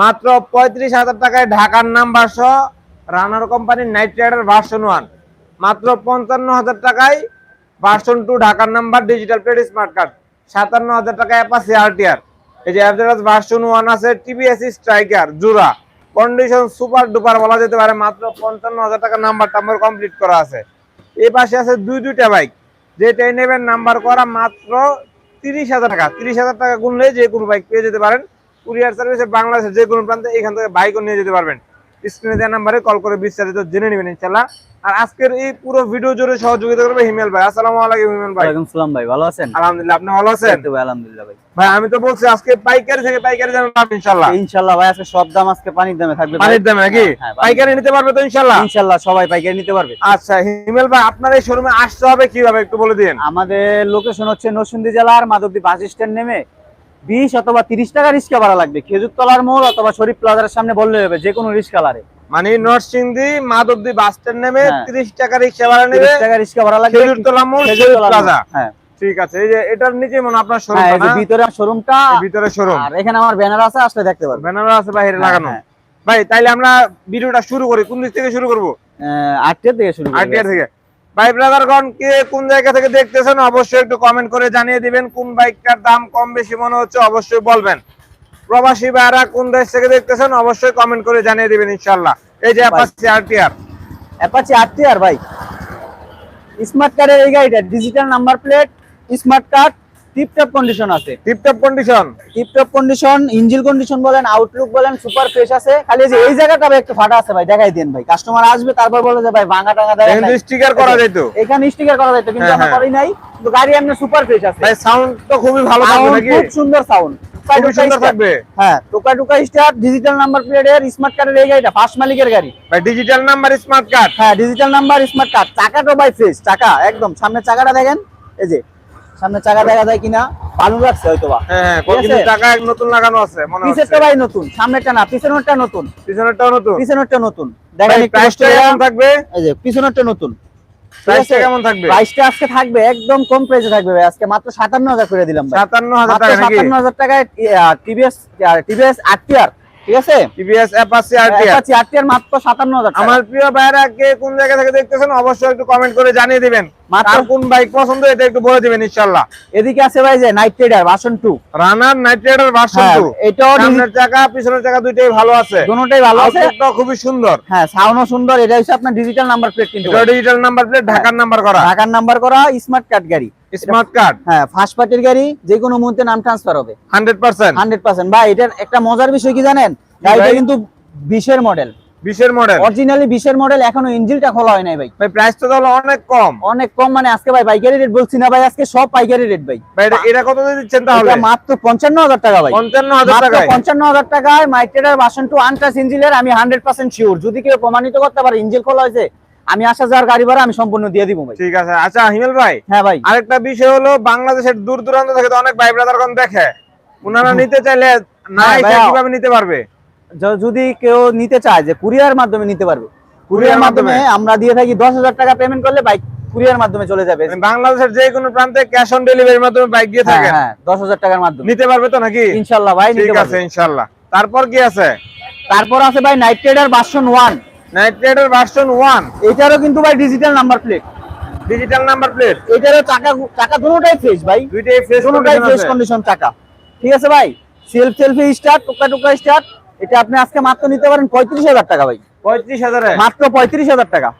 মাত্র পঁয়ত্রিশ হাজার টাকায় ঢাকার নাম্বার সহ রানার কোম্পানির নাইট রাইডার ভার্সন ওয়ান। মাত্র পঞ্চান্ন হাজার টাকায় ভার্সন টু ঢাকার number digital plate smart card. সাতান্ন হাজার টাকায় অ্যাপাসি আরটিআর। এই যে অ্যাভারেজ ভার্সন ওয়ান আছে, টিভিএস স্ট্রাইকার জোড়া কন্ডিশন সুপার ডুপার বলা যেতে পারে, মাত্র পঞ্চান্ন হাজার টাকা নাম্বার টাম্বার কমপ্লিট করা আছে। এই পাশে আছে দুই দুইটা বাইক। যেটাই নেবেন নাম্বার করা মাত্র তিরিশ হাজার টাকা। তিরিশ হাজার টাকা গুনলে যে কোনো বাইক পেয়ে যেতে পারেন। কুরিয়ার সার্ভিসে বাংলাদেশের যে কোনো প্রান্তে এখান থেকে বাইকও নিয়ে যেতে পারবেন। স্ক্রিনে দেওয়া নাম্বারে কল করে বিস্তারিত জেনে নেবেন ইনশাল্লাহ আর আজকের এই পুরো ভিডিও জুড়ে সহযোগিতা করবে হিমেল ভাই। আসসালামু আলাইকুম হিমেল ভাই। ওয়ালাইকুম সালাম ভাই ভালো আছেন? আলহামদুলিল্লাহ আপনি ভালো আছেন? তো ভাই, আলহামদুলিল্লাহ ভাই। ভাই আমি তো বলছি আজকে পাইকারি থেকে পাইকারি দামে পাবেন ইনশাল্লাহ ইনশাআল্লাহ ভাই আজকে সব দাম আজকে পানির দামে থাকবে পানির দামে নাকি? হ্যাঁ, পাইকারি নিতে পারবে তো ইনশাল্লাহ ইনশাআল্লাহ সবাই পাইকারি নিতে পারবে। আচ্ছা হিমেল ভাই আপনার এই শোরুমে আসতে হবে কীভাবে একটু বলে দিন। আমাদের লোকেশন হচ্ছে নরসিংদী জেলার মাধবদী বাস স্ট্যান্ড নেমে বিশ অথবা তিরিশ টাকা রিক্সা ভাড়া লাগবে। খেজুরতলার মোড় অথবা শরীফ প্লাজার সামনে বললে হবে যে কোনো রিক্সা কালারে মানে নরসিংদী মাধবদী বাস স্ট্যান্ড নেমে হ্যাঁ। তিরিশ টাকা রিক্সা ভাড়া নেবে। টাকা রিক্সা ভাড়া লাগবে। খেজুরতলা মোড় শরীফ প্লাজা হ্যাঁ। ঠিক আছে এই যে এটার নিচে মনে আপনার শোরুম হ্যাঁ ভিতরে শোরুমটা ভিতরে শোরুম আর এখানে আমার ব্যানার আছে আসলে দেখতে পারবেন ব্যানার আছে বাইরে হ্যাঁ, লাগানো। হ্যাঁ। ভাই তাইলে আমরা ভিডিওটা শুরু করি। কোন দিক থেকে শুরু করব? আটটা থেকে শুরু করবে। আইডিয়া থেকে। ভাই ব্রাদারগণ কে কোন জায়গা থেকে দেখতেছেন অবশ্যই একটু কমেন্ট করে জানিয়ে দিবেন কোন বাইকটার দাম কম বেশি মনে হচ্ছে অবশ্যই বলবেন। প্রবাসী ভাইরা কোন দেশ থেকে দেখতেছেন অবশ্যই কমেন্ট করে জানিয়ে দিবেন ইনশাআল্লাহ। এই যে অ্যাপাচি আরটিআর অ্যাপাচি আরটিআর ভাই। স্মার্ট কার্ডের এই গাড়িটা digital number plate smart card tiptop condition আছে। Tiptop condition tiptop condition engine condition বলেন আউটলুক বলেন সুপার ফ্রেশ আছে। খালি যে এই জায়গাটা ভাই একটু ফাটা আছে ভাই দেখাই দেন ভাই। কাস্টমার আসবে তারপর বলে যে ভাই ভাঙা টাঙা দেয় কিন্তু স্টিকার করা যেত এখানে স্টিকার করা যাইতো কিন্তু হ্যাঁ, আমরা হ্যাঁ। করি নাই। কিন্তু গাড়ি এমনি সুপার ফ্রেশ আছে। ভাই সাউন্ড তো খুবই ভালো থাকবে নাকি? খুব সুন্দর সাউন্ড খুবই সুন্দর থাকবে। হ্যাঁ টোকা টোকা স্টার ডিজিটাল নাম্বার প্লেটের স্মার্ট কার্ডের এই গাড়িটা ফার্স্ট মালিকের গাড়ি। ভাই ডিজিটাল নাম্বার স্মার্ট কার্ড হ্যাঁ ডিজিটাল নাম্বার স্মার্ট কার্ড চাকাটা ভাই ফ্রেশ চাকা একদম। সামনে চাকাটা দেখেন এই যে সামনে চাকা দেখা যায় কিনা ভালো লাগছে হয়তো বা হ্যাঁ কিন্তু আছে? এক নতুন লাগানো আছে মনে হচ্ছে। পিছেরটা ভাই নতুন সামনেরটা না পিছনেরটা নতুন। পিছনেরটা নতুন। দেখেন প্রাইসটা কেমন থাকবে? এই যে পিছনেরটা নতুন। প্রাইসটা কেমন থাকবে? প্রাইসটা আজকে থাকবে একদম কম প্রাইসে থাকবে ভাই। আজকে মাত্র করে দিলাম ভাই। টাকা নাকি? টাকায় টিভিএস টিভিএস আরটিআর ঠিক আছে? TVS Apache RTR Apache RTR মাত্র টাকা। আমার প্রিয় ভাইরা কে কোন জায়গা থেকে দেখতেছেন অবশ্যই একটু কমেন্ট করে জানিয়ে দিবেন। মাত্র- কোন বাইক পছন্দ এটা একটু বলে দিবেন ইনশাআল্লাহ। এদিকে আছে ভাই যে Knight trader version two Runner Knight Rider version হ্যাঁ 2 এটাও সামনের চাকা পিছনের চাকা দুইটাই ভালো আছে। দুটোটাই ভালো আছে। আউটলুকটাও খুবই সুন্দর। হ্যাঁ সাউন্ডও সুন্দর। এটা হচ্ছে আপনার ডিজিটাল নাম্বার প্লেট কিন্তু এটা ডিজিটাল নাম্বার প্লেট ঢাকার নাম্বার করা। ঢাকার নাম্বার করা স্মার্ট কার্ড গাড়ি। স্মার্ট কার্ড হ্যাঁ ফার্স্ট পার্টির গাড়ি যে কোনো মুহূর্তে নাম ট্রান্সফার হবে। 100% হান্ড্রেড পার্সেন্ট ভাই এটার একটা মজার বিষয় কি জানেন? গাড়িটা কিন্তু বিশের 20 এর মডেল অরিজিনালি বিশের মডেল এখনও ইঞ্জিনটা খোলা হয় নাই ভাই। ভাই প্রাইস তো তাহলে অনেক কম। অনেক কম মানে আজকে ভাই পাইকারি রেট বলছি না ভাই আজকে সব পাইকারি রেট ভাই। ভাই এটা- কত দিচ্ছেন তাহলে? এটা মাত্র পঞ্চান্ন হাজার টাকা ভাই। 55000 মাত্র টাকায়? পঞ্চান্ন হাজার টাকায় মাইট্রেডার বাসন টু আনটাস ইঞ্জিনের আমি হান্ড্রেড পার্সেন্ট শিওর যদি কেউ প্রমাণিত করতে পারে ইঞ্জিন খোলা হয়েছে আমি আসা যাওয়ার গাড়ি ভাড়া আমি সম্পূর্ণ দিয়ে দিব ভাই। ঠিক আছে। আচ্ছা হিমেল ভাই। হ্যাঁ ভাই। আরেকটা বিষয় হলো বাংলাদেশের দূর দূরান্ত থেকে তো অনেক ভাই ব্রাদারগণ দেখে। ওনারা নিতে চাইলে না হ্যাঁ, এসে কীভাবে নিতে পারবে? যদি কেউ নিতে চায় যে কুরিয়ার মাধ্যমে নিতে পারবে কুরিয়ার মাধ্যমে আমরা দিয়ে থাকি দশ হাজার টাকা পেমেন্ট করলে বাইক কুরিয়ার মাধ্যমে চলে যাবে। মানে বাংলাদেশের যে কোনো প্রান্তে ক্যাশ অন ডেলিভারির মাধ্যমে বাইক দিয়ে হ্যাঁ থাকে হ্যাঁ দশ হাজার টাকার মাধ্যমে। নিতে পারবে তো নাকি? ইনশাল্লাহ ভাই ঠিক আছে পারবে। ইনশাআল্লাহ তারপর কি আছে? তারপর আছে ভাই Knight trader version one Knight Rider version one এটারও কিন্তু ভাই digital number plate digital number plate এটারও চাকা চাকা দুটোটাই ফ্রেশ ভাই। দুইটাই ফ্রেশ দুটোটাই ফ্রেশ কন্ডিশন চাকা। ঠিক আছে ভাই? সেলফ সেলফি স্টার্ট টোকা টোকা স্টার্ট এটা আপনি আজকে মাত্র নিতে পারেন পঁয়ত্রিশ হাজার টাকা ভাই। 35000 এ মাত্র পঁয়ত্রিশ হাজার টাকা।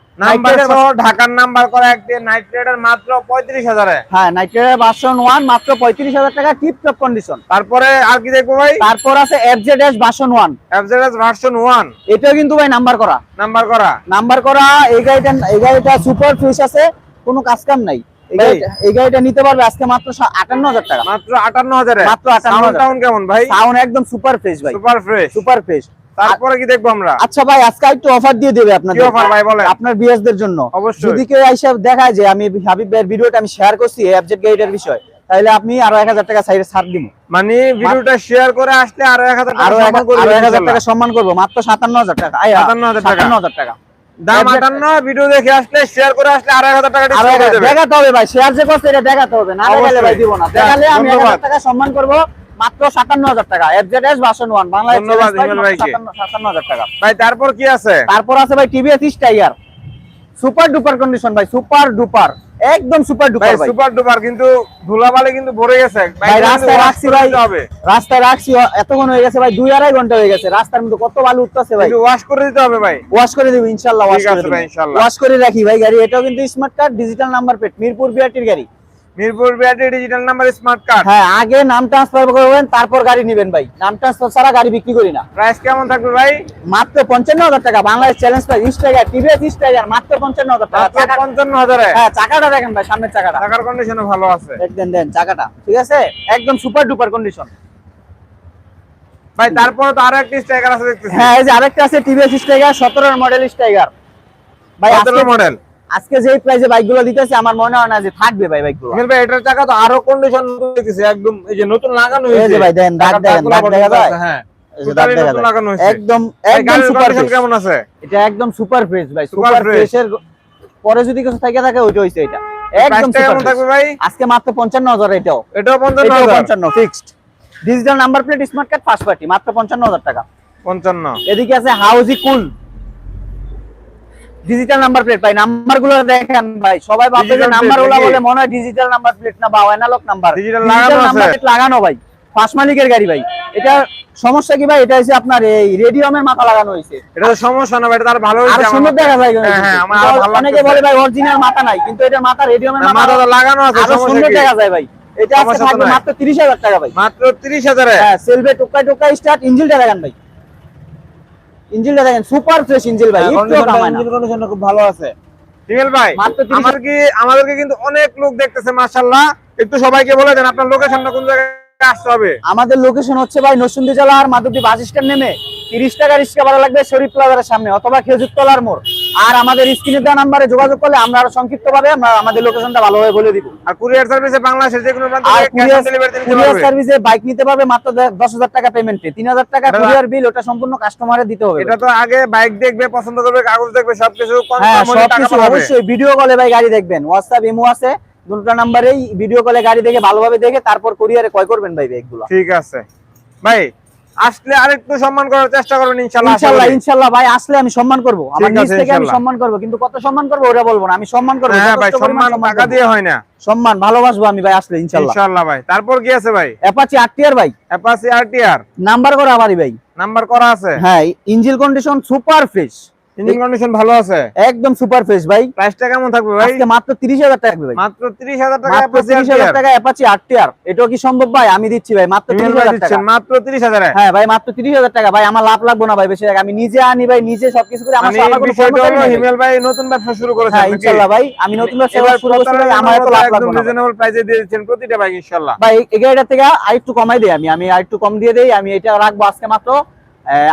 ঢাকার নাম্বার করা একটি নাইট রাইডার মাত্র 35000 এ হ্যাঁ নাইট রাইডার ভার্সন ওয়ান মাত্র পঁয়ত্রিশ হাজার টাকা টিপ টপ কন্ডিশন তারপরে আর কি দেখব ভাই? তারপর আছে FZ S version one FZS version 1 এটাও কিন্তু ভাই নাম্বার করা। নাম্বার করা। নাম্বার করা এই গাড়িটা এই গাড়িটা সুপার ফ্রেশ আছে কোনো কাজ কাম নাই। এই ভাই। গাড়িটা এই গাড়িটা নিতে পারবে আজকে মাত্র আটান্ন হাজার টাকা। মাত্র 58000 মাত্র 58,000 সাউন্ড কেমন ভাই? সাউন্ড একদম সুপার ফ্রেশ ভাই। সুপার ফ্রেশ সুপার ফ্রেশ তারপরে কি দেখব আমরা? আচ্ছা ভাই আজকে একটু অফার দিয়ে দেবে আপনাদের। কি ভাই বলেন? আপনার জন্য। যদি কেউ দেখায় যে আমি হাবিব ভাইয়ের ভিডিওটা আমি শেয়ার করছি এই গাইডের বিষয় তাহলে আপনি আরও এক হাজার টাকা সাইডে ছাড় দিব। মানে ভিডিওটা শেয়ার করে আসলে আরও 1000 টাকা এক সম্মান করব। মাত্র সাতান্ন হাজার টাকা। আয়, 57,000 টাকা। 57,000 টাকা। দাম Object- 58 ভিডিও দেখে আসলে শেয়ার করে আসলে আরও 1000 টাকা আরও ডিসকাউন্ট এক- যাবে। দেখাতে হবে ভাই শেয়ার যে করছে এটা দেখাতে হবে না দেখালে ভাই দিব না। দেখালে আমি এক হাজার টাকা সম্মান করব মাত্র সাতান্ন হাজার টাকা এফজেডএস ওয়ান সাতান্ন হাজার টাকা। ভাই তারপর কি আছে? তারপর আছে ভাই টিভিএস সুপার ডুপার কন্ডিশন ভাই সুপার ডুপার একদম সুপার ডুপার ভাই সুপার ডুপার কিন্তু ধুলাবালি কিন্তু ভরে গেছে। ভাই রাস্তায় রাখছি ভাই রাস্তায় রাখছি এতক্ষণ হয়ে গেছে ভাই দুই আড়াই ঘণ্টা হয়ে গেছে রাস্তার মধ্যে কত বালু উঠতেছে ভাই। ওয়াশ করে দিতে হবে ভাই। ওয়াশ করে দিব ইনশাআল্লাহ ওয়াশ করে দেব। ইনশাআল্লাহ। ওয়াশ করে রাখি ভাই গাড়ি এটাও কিন্তু smart card digital number plate Mirpur বিআরটির গাড়ি। Mirpur BRT digital number smart card হ্যাঁ আগে নাম ট্রান্সফার করবেন তারপর গাড়ি নেবেন ভাই। নাম ট্রান্সফার ছাড়া গাড়ি বিক্রি করি না। প্রাইস কেমন থাকবে ভাই? মাত্র পঞ্চান্ন হাজার টাকা। বাংলাদেশ চ্যালেঞ্জ প্রাইস টিভিএস মাত্র পঞ্চান্ন হাজার টাকা। চাকা- পঞ্চান্ন হাজারে? হ্যাঁ চাকাটা দেখেন ভাই সামনের চাকাটা। টাকার কন্ডিশনে ভালো আছে। দেন দেন চাকাটা। ঠিক আছে? একদম সুপার ডুপার কন্ডিশন ভাই তারপরে তো আরও একটি স্ট্রাইকার আছে দেখতেছি। হ্যাঁ এই যে আরেকটা আছে টিভিএস স্ট্রাইকার সতেরোর মডেল স্ট্রাইকার ভাই সতেরো আজকে মডেল আজকে যে প্রাইসে বাইকগুলো দিতেছে আমার মনে হয় না যে থাকবে ভাই বাইকগুলো মিল ভাই এটার চাকা তো আরও কন্ডিশন দেখতেছি একদম এই যে নতুন লাগানো এই যে ভাই দেন দাগ দেখেন দাগ দেখা যায়? হ্যাঁ এই যে দাগ Totally দেখা নতুন যায়। লাগানো হয়েছে। একদম একদম সুপার কেমন আছে? এটা একদম সুপার ফ্রেশ ভাই সুপার। ফ্রেশের পরে যদি কিছু থেকে থাকে ওইটা হইছে এটা। একদম প্রাইসটা সুপার থাকবে ভাই? আজকে মাত্র পঞ্চান্ন হাজার এটাও এটাও fixed digital number plate smart card first party মাত্র পঞ্চান্ন হাজার টাকা। পঞ্চান্ন। এদিকে আছে হাউজি কুল ডিজিটাল নাম্বার প্লেট ভাই নাম্বারগুলো দেখেন ভাই। সবাই ভাববে যে নাম্বারগুলো বলে মনে হয় ডিজিটাল নাম্বার প্লেট না বা অ্যানালগ নাম্বার লাগানো আছে। নাম্বার প্লেট লাগানো ভাই। ফার্স্ট মালিকের গাড়ি ভাই। এটা সমস্যা কি ভাই? এটা হচ্ছে আপনার এই রেডিয়ামের মাথা লাগানো হয়েছে। এটা তো সমস্যা না ভাই এটা তার ভালো আর হয়েছে সুন্দর দেখা যায় হ্যাঁ, হ্যাঁ, আমার আরও ভালো অনেকে বলে ভাই অরিজিনাল মাথা নাই কিন্তু এটা মাথা রেডিয়ামের না, মাথা মাথা তো লাগানো আছে আরও সমস্যা সুন্দর দেখা যায় ভাই। এটা নাই। মাত্র তিরিশ হাজার টাকা ভাই। মাত্র তিরিশ হাজারে? হ্যাঁ সেলভে টুকাই টুকাই স্টার্ট ইঞ্জিনটা দেখেন ভাই। ইঞ্জিনটা দেখেন সুপার ফ্রেশ ইঞ্জিন ভাই একটু কামায় না। কন্ডিশনটা খুব ভালো আছে। হিমেল ভাই মাত্র 30 আমার কি আমাদেরকে কিন্তু অনেক লোক দেখতেছে মাশাআল্লাহ। একটু সবাইকে বলে দেন আপনার লোকেশনটা কোন জায়গায় আসতে হবে? আমাদের লোকেশন হচ্ছে ভাই নরসিংদী আর মাধবদী বাস স্ট্যান্ড নেমে। তিরিশ টাকা রিক্সা ভাড়া লাগবে শরীফ প্লাজারের সামনে অথবা খেজুরতলার মোড়। আর আমাদের স্ক্রিনে দেওয়া নাম্বারে যোগাযোগ করলে আমরা আরও সংক্ষিপ্ত ভাবে আমরা আমাদের লোকেশনটা ভালোভাবে বলে দিব। আর কুরিয়ার সার্ভিসে বাংলাদেশের যে কোনো কুরিয়ার সার্ভিসে বাইক নিতে পারবে মাত্র দশ হাজার টাকা পেমেন্টে তিন হাজার টাকা কুরিয়ার বিল ওটা সম্পূর্ণ কাস্টমারের দিতে হবে। এটা তো আগে বাইক দেখবে পছন্দ করবে কাগজ দেখবে সবকিছু হ্যাঁ সবকিছু অবশ্যই ভিডিও কলে ভাই গাড়ি দেখবেন। হোয়াটসঅ্যাপ ইমো আছে দুটো নাম্বারেই ভিডিও কলে গাড়ি দেখে ভালোভাবে দেখে তারপর কুরিয়ারে ক্রয় করবেন ভাই ব্যাগগুলো ঠিক আছে। ভাই আসলে আরেকটু সম্মান করার চেষ্টা করবেন ইনশাআল্লাহ ইনশাল্লাহ ভাই আসলে আমি সম্মান করব। আমার নিজ থেকে আমি সম্মান করব কিন্তু কত সম্মান করব ওরা বলব না। আমি সম্মান করব হ্যাঁ ভাই সম্মান টাকা। দিয়ে হয় না। সম্মান ভালোবাসবো আমি ভাই আসলে ইনশাল্লাহ। ইনশাআল্লাহ ভাই। তারপর কি আছে ভাই? অ্যাপাচি আরটিআর ভাই। অ্যাপাচি আরটিআর নাম্বার করা আমারই ভাই। নাম্বার করা আছে? হ্যাঁ engine condition super fresh engine condition ভালো আছে? একদম সুপার ফ্রেশ ভাই। প্রাইসটা কেমন থাকবে ভাই? আজকে মাত্র 30000 টাকা থাকবে ভাই। মাত্র 30000 টাকা অ্যাপাসি 30000 টাকা অ্যাপাচি আরটিআর এটাও কি সম্ভব ভাই? আমি দিচ্ছি ভাই মাত্র 30000 টাকা। মাত্র 30000 এ হ্যাঁ ভাই মাত্র 30000 টাকা। ভাই আমার লাভ লাগবে না ভাই বেশি। আমি নিজে আনি ভাই নিজে সবকিছু করে আমার কোনো কর্মচারী নেই। হিমেল ভাই নতুন ব্যবসা শুরু করেছেন হ্যাঁ ইনশাআল্লাহ ভাই। আমি নতুন ব্যবসা শুরু করছি ভাই, আমার এত লাভ লাগবে না। ভাই। রিজনেবল প্রাইসে দিয়ে দিচ্ছেন প্রতিটা বাইক ইনশাআল্লাহ ভাই এই গাড়িটা থেকে আরেকটু কমাই দেই আমি। আমি আরেকটু কম দিয়ে দেই। আমি এটা রাখব আজকে মাত্র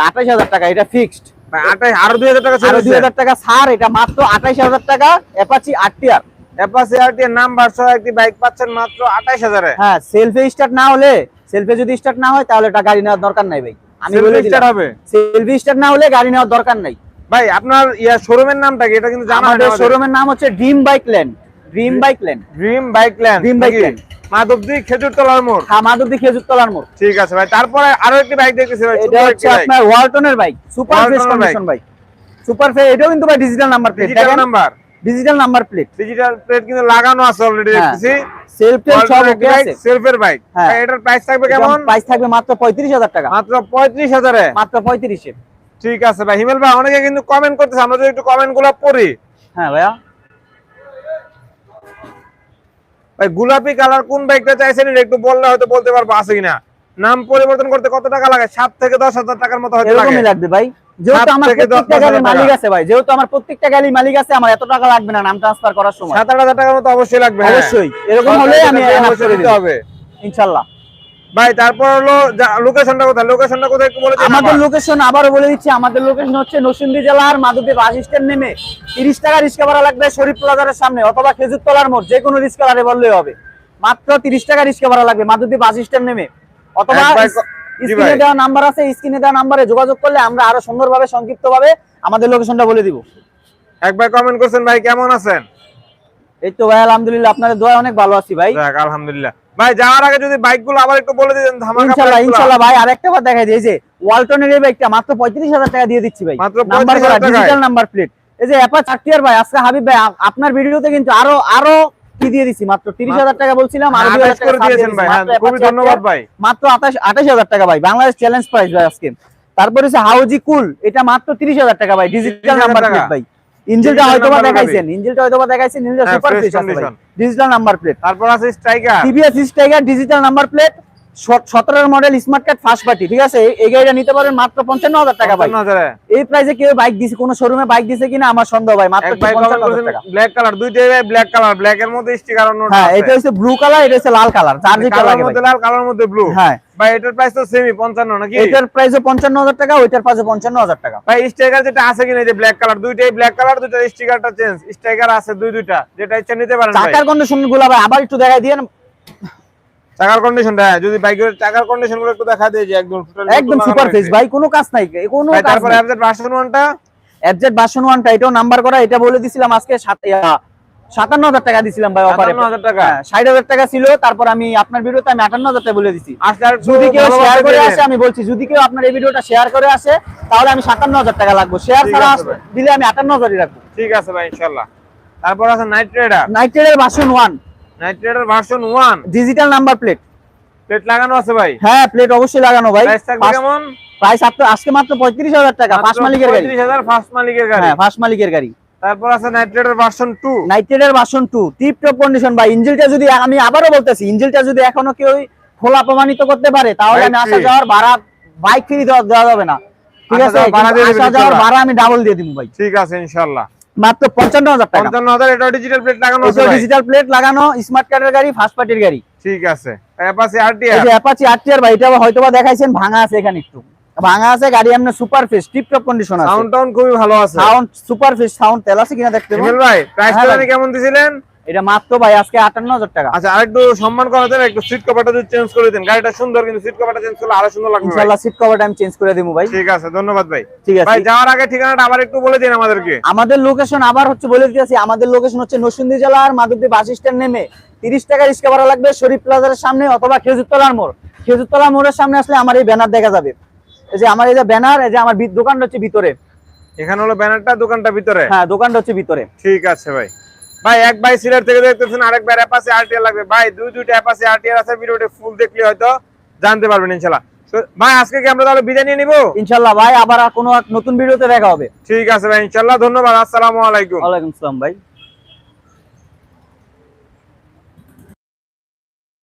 আঠাইশ হাজার টাকা। এটা ফিক্সড ভাই আটাই আরও 2000 টাকা আরও দুই হাজার টাকা ছাড় এটা মাত্র আঠাইশ হাজার টাকা Apache RTR Apache RTR number সহ একটি বাইক পাচ্ছেন মাত্র 28000 এ হ্যাঁ সেলফে স্টার্ট না হলে সেলফে যদি স্টার্ট না হয় তাহলে এটা গাড়ি নেওয়ার দরকার নাই ভাই। আমি বলে Self হবে? সেলফি স্টার্ট না হলে গাড়ি নেওয়ার দরকার নাই। ভাই আপনার ইয়া শোরুমের নামটা কি? এটা কিন্তু জানা আমাদের শোরুমের নাম হচ্ছে dream bike land dream bike land dream bike land Dream Bike Land। Madhabdi খেজুরতলার মোড়। হ্যাঁ মাধবদী খেজুরতলার মোড়। ঠিক আছে ভাই তারপরে আরও একটি বাইক দেখতেছি ভাই এটা হচ্ছে আপনার ওয়ালটনের bike super fresh condition bike super fresh এটাও কিন্তু ভাই digital number plate digital number digital number plate digital plate কিন্তু লাগানো আছে অলরেডি হ্যাঁ। দেখতেছি। সেলফ টেল সব ওকে আছে। সেলফের বাইক হ্যাঁ। এটার প্রাইস থাকবে কেমন? প্রাইস থাকবে মাত্র পঁয়ত্রিশ হাজার টাকা। মাত্র 35000 এ মাত্র পঁয়ত্রিশে। ঠিক আছে ভাই হিমেল ভাই অনেকে কিন্তু কমেন্ট করতেছে আমরা যদি একটু কমেন্টগুলো পড়ি। হ্যাঁ ভাইয়া। ভাই গোলাপি কালার কোন বাইকটা চাইছেন একটু বললে হয়তো বলতে পারব আছে কিনা? নাম পরিবর্তন করতে কত টাকা লাগে? সাত থেকে দশ হাজার টাকার মতো এরকমই লাগবে ভাই। যেহেতু আমার দশ প্রত্যেকটা গাড়ির মালিক আছে ভাই যেহেতু আমার প্রত্যেকটা গাড়ির মালিক আছে আমার এত টাকা লাগবে না নাম ট্রান্সফার করার সময়। সাত আট হাজার টাকার মতো অবশ্যই লাগবে হ্যাঁ। অবশ্যই এরকম হলে আমি সরকারি enhance অবশ্যই করে দিতে হবে। ইনশাআল্লাহ ভাই তারপর হলো লোকেশনটা কোথায়? লোকেশনটা কোথায় একটু বলে আমাদের আবার। লোকেশন আবারও বলে দিচ্ছি আমাদের লোকেশন হচ্ছে নরসিংদী জেলার মাধবদী বাস স্ট্যান্ড নেমে তিরিশ টাকা রিক্সা ভাড়া লাগবে শরীফ প্লাজারের সামনে অথবা খেজুরতলার মোড় যে কোনো রিক্সা ভাড়া বললেই হবে। মাত্র তিরিশ টাকা রিক্সা ভাড়া লাগবে মাধবদী বাস স্ট্যান্ড নেমে। অথবা স্ক্রিনে দেওয়া নাম্বার আছে স্ক্রিনে দেওয়া নাম্বারে যোগাযোগ করলে আমরা আরও সুন্দরভাবে সংক্ষিপ্তভাবে আমাদের লোকেশনটা বলে দিব। একবার কমেন্ট করছেন ভাই কেমন আছেন? এই তো ভাই আলহামদুলিল্লাহ আপনাদের দোয়া অনেক ভালো আছি ভাই। আলহামদুলিল্লাহ। ভাই যাওয়ার আগে যদি বাইকগুলো আবার একটু বলে দিতেন ধামাকা ভাই আরেকটা বার দেখাই দিই যে ওয়ালটনের এই বাইকটা মাত্র পঁয়ত্রিশ হাজার টাকা দিয়ে দিচ্ছি ভাই। নাম্বার করা ডিজিটাল নাম্বার প্লেট এই যে অ্যাপা চারটিয়ার ভাই আজকে হাবিব ভাই আপনার ভিডিওতে কিন্তু আরও আরও কি দিয়ে দিচ্ছি মাত্র তিরিশ হাজার টাকা বলছিলাম আরও হ্যাঁ, আঠাশ টাকা দিয়েছেন ভাই হ্যাঁ খুবই ধন্যবাদ ভাই। মাত্র আঠাশ আঠাশ হাজার টাকা ভাই বাংলাদেশ চ্যালেঞ্জ প্রাইস ভাই আজকে। তারপরে হচ্ছে হাউজি কুল এটা মাত্র তিরিশ হাজার টাকা ভাই ডিজিটাল 30,000 নাম্বার প্লেট ভাই। ইঞ্জিনটা Digital হয়তো বা দেখাইছেন। ইঞ্জিনটা হয়তো বা দেখাইছেন। ইঞ্জিনটা সুপার ফ্রেশ আছে ডিজিটাল নাম্বার প্লেট তারপর আছে striker TVS striker digital number plate সতেরোর model smart card first party ঠিক আছে? এই- গাড়িটা নিতে পারেন মাত্র পঞ্চান্ন হাজার টাকা ভাই এই প্রাইসে কেউ বাইক দিছে কোন শোরুমে বাইক দিছে কিনা আমার সন্দেহ ভাই মাত্র ব্ল্যাক কালার দুইটাই ভাই ব্ল্যাক কালার ব্ল্যাক এর মধ্যে স্টিকার হ্যাঁ এটা হচ্ছে ব্লু কালার এটা হচ্ছে লাল কালার চার কালার লাগে মধ্যে লাল কালার মধ্যে ব্লু হ্যাঁ। ভাই এটার প্রাইস তো সেমি 55 নাকি? এটার প্রাইসও পঞ্চান্ন হাজার টাকা ওইটার প্রাইসও পঞ্চান্ন হাজার টাকা। ভাই স্টিকার যেটা আছে কিনা এই যে ব্ল্যাক কালার দুইটাই ব্ল্যাক কালার দুইটা স্টিকারটা চেঞ্জ স্টিকার আছে দুই দুইটা যেটা ইচ্ছা নিতে পারেন ভাই। চাকার কন্ডিশনগুলা ভাই আবার একটু দেখাই চাকার কন্ডিশনটা যদি বাইকের কন্ডিশনগুলো একটু দেখা দেয় যে একদম একদম সুপার ফেস ভাই কোনো কাজ নাই। কোনো কাজ তারপরে অ্যাপজেট ভার্সন 1টা এফজেড বাসন ওয়ানটা এটাও নাম্বার করা। এটা বলে দিছিলাম আজকে সাত- ইয়া, সাতান্ন হাজার টাকা দিছিলাম ভাই অফারে 57000 টাকা? ষাট হাজার টাকা ছিল। তারপর আমি আপনার ভিডিওতে আমি আটান্ন হাজার টাকা বলে দিছি। আসলে যদি কেউ শেয়ার করে আসে আমি বলছি যদি কেউ আপনার এই ভিডিওটা শেয়ার করে আসে তাহলে আমি সাতান্ন হাজার টাকা লাগবে। শেয়ার ছাড়া। দিলে আমি আটান্ন হাজারই রাখব। ঠিক আছে ভাই ইনশাআল্লাহ তারপর আছে Knight Rider নাইট্রেডের version one Knight Rider version 1 digital number plate plate লাগানো আছে ভাই? হ্যাঁ প্লেট অবশ্যই লাগানো ভাই। প্রাইস থাকবে কেমন? প্রাইস আজকে মাত্র পঁয়ত্রিশ হাজার টাকা ফার্স্ট মালিকের গাড়ি। 35000 ফার্স্ট মালিকের গাড়ি। হ্যাঁ ফার্স্ট মালিকের গাড়ি। তারপর আছে ভার্সন 2 নাইট্রেডের বাসন টু টিপ টপ কন্ডিশন বা ইঞ্জিনটা যদি আমি আবারও বলতেছি ইঞ্জিনটা যদি এখনও কেউ খোলা প্রমাণিত করতে পারে তাহলে আমি আসা যাওয়ার ভাড়া বাইক ফ্রি দেওয়া যাবে না। ঠিক আছে? আসা যাওয়ার। ভাড়া আমি ডাবল দিয়ে দিব ভাই। ঠিক আছে ইনশাআল্লাহ। মাত্র পঞ্চান্ন হাজার টাকা। 55000 এটা ডিজিটাল প্লেট লাগানো আছে ডিজিটাল প্লেট লাগানো স্মার্ট কার্ডের গাড়ি ফার্স্ট পার্টির গাড়ি। ঠিক আছে। অ্যাপাচি এই আরটিআর যে অ্যাপাচি আরটিআর ভাই এটা হয়তো বা দেখাইছেন ভাঙা আছে এখানে একটু। ভাঙা আছে গাড়ি এমনি সুপার ফেস টিপটপ কন্ডিশন আছে। সাউন্ড টাউন খুবই ভালো আছে। সাউন্ড সুপার ফ্রেশ সাউন্ড তেল আছে কিনা দেখতে ভাই প্রাইস হ্যাঁ। কেমন দিছিলেন? এটা মাত্র ভাই আজকে আটান্ন হাজার টাকা। আচ্ছা আরেকটু সম্মান করা যায় একটু সিট কভারটা যদি চেঞ্জ করে দিন গাড়িটা সুন্দর কিন্তু সিট কভারটা চেঞ্জ করলে আরও সুন্দর লাগবে ইনশাআল্লাহ সিট কভারটা আমি চেঞ্জ করে দেবো ভাই। ঠিক আছে ধন্যবাদ ভাই। ঠিক আছে। ভাই যাওয়ার আগে ঠিকানাটা আবার একটু বলে দিন আমাদেরকে। আমাদের লোকেশন আবার হচ্ছে বলে দিতেছি আমাদের লোকেশন হচ্ছে নরসিংদী জেলার মাধবদী বাস স্ট্যান্ড নেমে তিরিশ টাকা রিক্সা ভাড়া লাগবে শরীফ প্লাজার সামনে অথবা খেজুরতলার মোড়। খেজুরতলা মোড়ের সামনে আসলে আমার এই ব্যানার দেখা যাবে। এই যে আমার এই যে ব্যানার এই যে আমার দোকানটা হচ্ছে ভিতরে। এখানে হলো ব্যানারটা দোকানটা ভিতরে? হ্যাঁ দোকানটা হচ্ছে ভিতরে। ঠিক আছে ভাই। ভাই এক ভাই সিলেট থেকে দেখতেছেন আরেক ভাই অ্যাপাসে আরটিআর লাগবে। ভাই দুই দুইটা অ্যাপাসে আরটিআর আছে ভিডিওটা ফুল দেখলে হয়তো জানতে পারবেন ইনশাআল্লাহ তো ভাই আজকে কি আমরা তাহলে বিদায় নিয়ে নিবো? ইনশাল্লাহ ভাই আবার কোনো এক নতুন ভিডিওতে দেখা হবে। ঠিক আছে ভাই ইনশাআল্লাহ ধন্যবাদ আসসালামু আলাইকুম। ওয়ালাইকুম আসসালাম ভাই।